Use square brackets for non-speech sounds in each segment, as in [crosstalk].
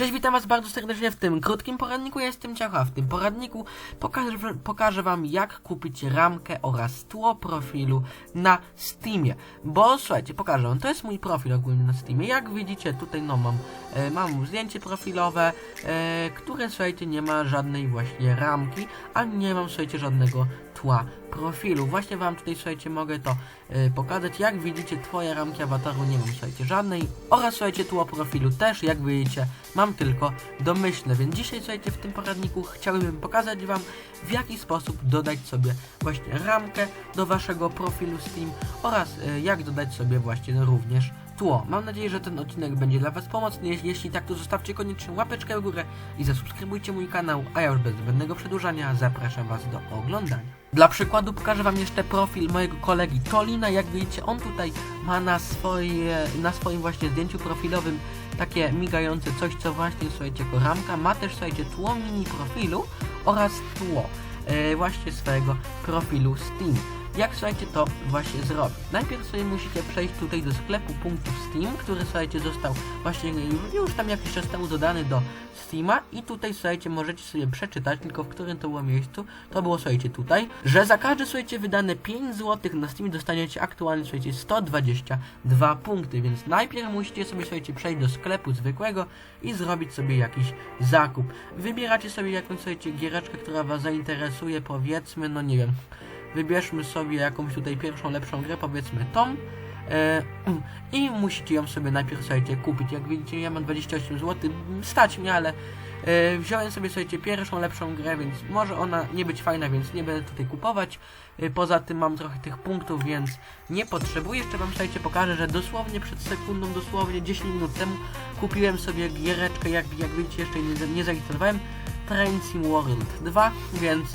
Cześć, witam was bardzo serdecznie w tym krótkim poradniku, ja jestem Ciacha. W tym poradniku pokażę, pokażę wam jak kupić ramkę oraz tło profilu na Steamie. Bo słuchajcie, pokażę wam, to jest mój profil ogólnie na Steamie. Jak widzicie tutaj no mam, e, mam zdjęcie profilowe, e, które słuchajcie nie ma żadnej właśnie ramki, ani nie mam słuchajcie żadnego tła profilu. Właśnie wam tutaj słuchajcie mogę to e, pokazać. Jak widzicie twoje ramki awataru nie mam słuchajcie żadnej oraz słuchajcie tło profilu też jak widzicie mam tylko domyślne, więc dzisiaj słuchajcie w tym poradniku chciałbym pokazać wam w jaki sposób dodać sobie właśnie ramkę do waszego profilu Steam oraz e, jak dodać sobie właśnie również tło. Mam nadzieję, że ten odcinek będzie dla was pomocny. Jeśli, jeśli tak, to zostawcie koniecznie łapeczkę w górę i zasubskrybujcie mój kanał, a ja już bez zbędnego przedłużania zapraszam was do oglądania. Dla przykładu pokażę wam jeszcze profil mojego kolegi Tolina. Jak widzicie, on tutaj ma na, swoje, na swoim właśnie zdjęciu profilowym takie migające coś, co właśnie, słuchajcie, jako ramka. Ma też, słuchajcie, tło mini profilu oraz tło e, właśnie swojego profilu Steam. Jak słuchajcie to właśnie zrobić? Najpierw sobie musicie przejść tutaj do sklepu punktów Steam, który słuchajcie został właśnie już, tam jakiś czas temu dodany do Steama i tutaj słuchajcie możecie sobie przeczytać, tylko w którym to było miejscu, to było słuchajcie tutaj, że za każde słuchajcie wydane 5 zł na Steamie dostaniecie aktualnie słuchajcie 122 punkty, więc najpierw musicie sobie słuchajcie przejść do sklepu zwykłego i zrobić sobie jakiś zakup. Wybieracie sobie jakąś słuchajcie giereczkę, która was zainteresuje, powiedzmy, no nie wiem, wybierzmy sobie jakąś tutaj pierwszą, lepszą grę, powiedzmy tą. E, [clears throat] I musicie ją sobie najpierw, słuchajcie, kupić. Jak widzicie, ja mam 28 zł, stać mnie, ale e, wziąłem sobie, słuchajcie, pierwszą, lepszą grę, więc może ona nie być fajna, więc nie będę tutaj kupować. E, poza tym mam trochę tych punktów, więc nie potrzebuję. Jeszcze wam, słuchajcie, pokażę, że dosłownie przed sekundą, dosłownie 10 minut temu kupiłem sobie giereczkę, jak, jak widzicie, jeszcze nie, nie zainstalowałem. Train Sim World 2, więc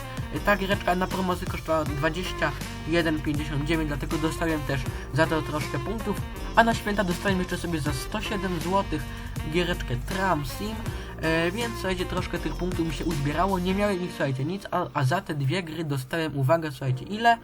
ta giereczka na promocji kosztowała 21,59, dlatego dostałem też za to troszkę punktów, a na święta dostałem jeszcze sobie za 107 zł giereczkę Tram Sim, e, więc słuchajcie, troszkę tych punktów mi się uzbierało, nie miałem ich, słuchajcie, nic, a, a za te dwie gry dostałem, uwaga, słuchajcie, ile?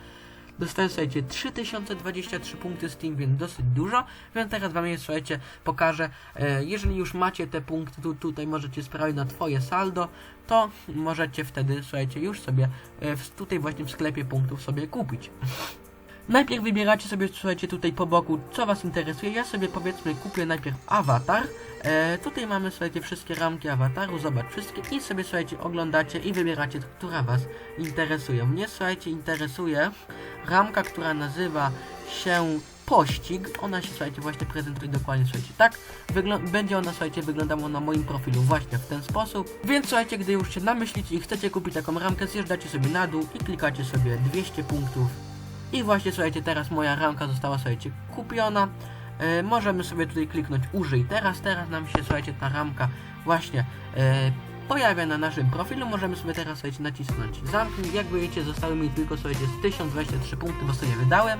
Dostałem, słuchajcie, 3023 punkty Steam, więc dosyć dużo, więc teraz wam je, słuchajcie, pokażę. E, jeżeli już macie te punkty, tu, tutaj możecie sprawdzić na twoje saldo, to możecie wtedy, słuchajcie, już sobie e, w, tutaj właśnie w sklepie punktów sobie kupić. Najpierw wybieracie sobie, słuchajcie, tutaj po boku, co Was interesuje. Ja sobie powiedzmy kupię najpierw awatar. E, tutaj mamy, słuchajcie, wszystkie ramki awataru, zobacz wszystkie i sobie, słuchajcie, oglądacie i wybieracie, która Was interesuje. Mnie, słuchajcie, interesuje ramka, która nazywa się pościg. Ona się, słuchajcie, właśnie prezentuje dokładnie, słuchajcie, tak. Będzie ona, słuchajcie, wyglądała na moim profilu właśnie w ten sposób. Więc, słuchajcie, gdy już się namyślicie i chcecie kupić taką ramkę, zjeżdżacie sobie na dół i klikacie sobie 200 punktów. I właśnie, słuchajcie, teraz moja ramka została, słuchajcie, kupiona. E, możemy sobie tutaj kliknąć użyj teraz. Teraz nam się, słuchajcie, ta ramka właśnie e, pojawia na naszym profilu. Możemy sobie teraz, słuchajcie, nacisnąć zamknij. Jak widzicie, zostały mi tylko, słuchajcie, z 1023 punkty, bo sobie wydałem.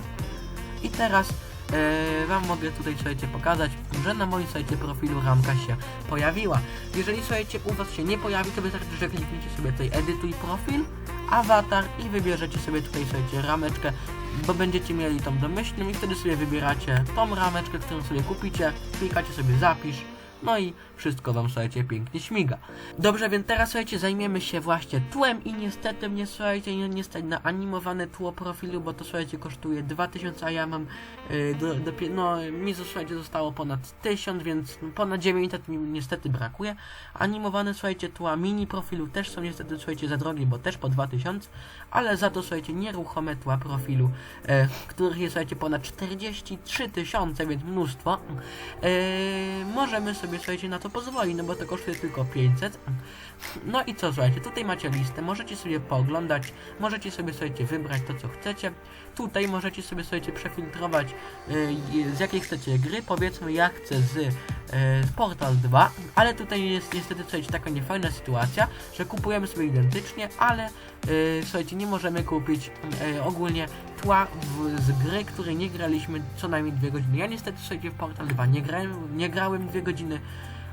I teraz e, Wam mogę tutaj, słuchajcie, pokazać, że na moim słuchajcie profilu ramka się pojawiła. Jeżeli, słuchajcie, u Was się nie pojawi, to wystarczy, że klikniecie sobie tutaj edytuj profil, awatar i wybierzecie sobie tutaj, słuchajcie, rameczkę, bo będziecie mieli tą domyślną i wtedy sobie wybieracie tą rameczkę, którą sobie kupicie, klikacie sobie zapisz, no i wszystko wam, słuchajcie, pięknie śmiga. Dobrze, więc teraz, słuchajcie, zajmiemy się właśnie tłem i niestety mnie, słuchajcie, nie, nie stać na animowane tło profilu, bo to, słuchajcie, kosztuje 2000, a ja mam, yy, do, do, no, mi, słuchajcie, zostało ponad 1000, więc ponad 900 mi niestety brakuje. Animowane, słuchajcie, tła mini profilu też są niestety, słuchajcie, za drogie, bo też po 2000, ale za to, słuchajcie, nieruchome tła profilu, e, których jest, słuchajcie, ponad 43 tysiące, więc mnóstwo, e, możemy sobie, słuchajcie, na to pozwolić, no bo to kosztuje tylko 500. No i co, słuchajcie, tutaj macie listę, możecie sobie pooglądać, możecie sobie, słuchajcie, wybrać to, co chcecie. Tutaj możecie sobie, słuchajcie, przefiltrować y, z jakiej chcecie gry, powiedzmy, ja chcę z y, Portal 2, ale tutaj jest niestety, słuchajcie, taka niefajna sytuacja, że kupujemy sobie identycznie, ale y, słuchajcie, nie możemy kupić y, ogólnie w, z gry, której nie graliśmy co najmniej dwie godziny. Ja niestety, słuchajcie, w Portal 2 nie grałem, nie grałem dwie godziny,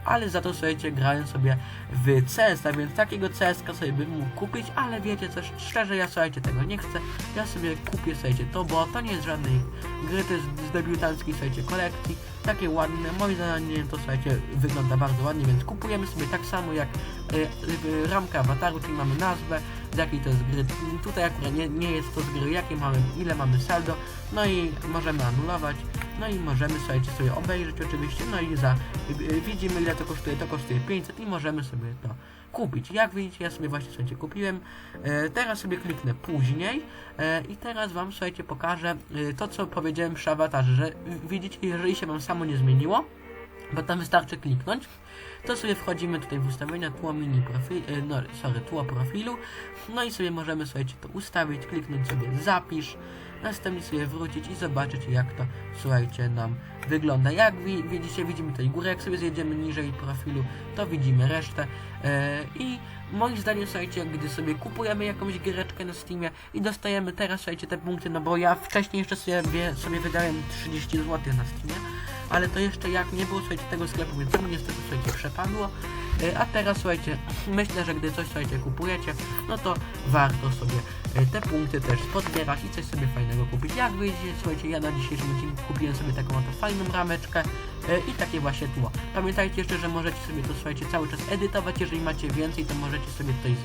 ale za to słuchajcie, grałem sobie w CS, a więc takiego CS sobie bym mógł kupić, ale wiecie coś, szczerze ja słuchajcie tego nie chcę, ja sobie kupię słuchajcie to, bo to nie jest żadnej gry, to jest z debiutanckiej słuchajcie kolekcji, takie ładne, moim zdaniem to słuchajcie, wygląda bardzo ładnie, więc kupujemy sobie tak samo jak e, e, ramkę awataru, czyli mamy nazwę, z jakiej to jest gry, tutaj akurat nie, nie jest to z gry, jakie mamy, ile mamy saldo, no i możemy anulować, no i możemy słuchajcie sobie obejrzeć oczywiście, no i za, e, widzimy ile to kosztuje, to kosztuje 500 i możemy sobie to kupić. Jak widzicie, ja sobie właśnie słuchajcie kupiłem. E, teraz sobie kliknę później. E, i teraz wam słuchajcie pokażę e, to co powiedziałem przy awatarze, że w- widzicie, jeżeli się wam samo nie zmieniło, bo tam wystarczy kliknąć, to sobie wchodzimy tutaj w ustawienia tło mini profil, e, no sorry, tło profilu, no i sobie możemy słuchajcie to ustawić, kliknąć sobie zapisz, następnie sobie wrócić i zobaczyć jak to słuchajcie nam wygląda. Jak wi widzicie, widzimy tutaj górę, jak sobie zjedziemy niżej profilu, to widzimy resztę e, i moim zdaniem słuchajcie, gdy sobie kupujemy jakąś giereczkę na Steamie i dostajemy teraz słuchajcie te punkty, no bo ja wcześniej jeszcze sobie, sobie wydałem 30 zł na Steamie, ale to jeszcze jak nie było słuchajcie tego sklepu, więc niestety słuchajcie przepadło. E, A teraz słuchajcie, myślę, że gdy coś słuchajcie kupujecie, no to warto sobie e, te punkty też pozbierać i coś sobie fajnego kupić. Jak wyjdzie, słuchajcie, ja na dzisiejszym odcinku kupiłem sobie taką oto fajną rameczkę e, i takie właśnie tło. Pamiętajcie jeszcze, że możecie sobie to słuchajcie cały czas edytować, jeżeli macie więcej, to możecie sobie tutaj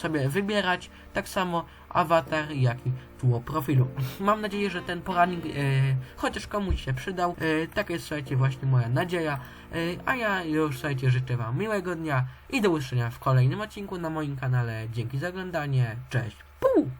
sobie wybierać, tak samo awatar, jak i tło profilu. Mam nadzieję, że ten poradnik e, chociaż komuś się przydał. E, taka jest, słuchajcie, właśnie moja nadzieja. E, a ja już, słuchajcie, życzę Wam miłego dnia i do usłyszenia w kolejnym odcinku na moim kanale. Dzięki za oglądanie. Cześć. Puu!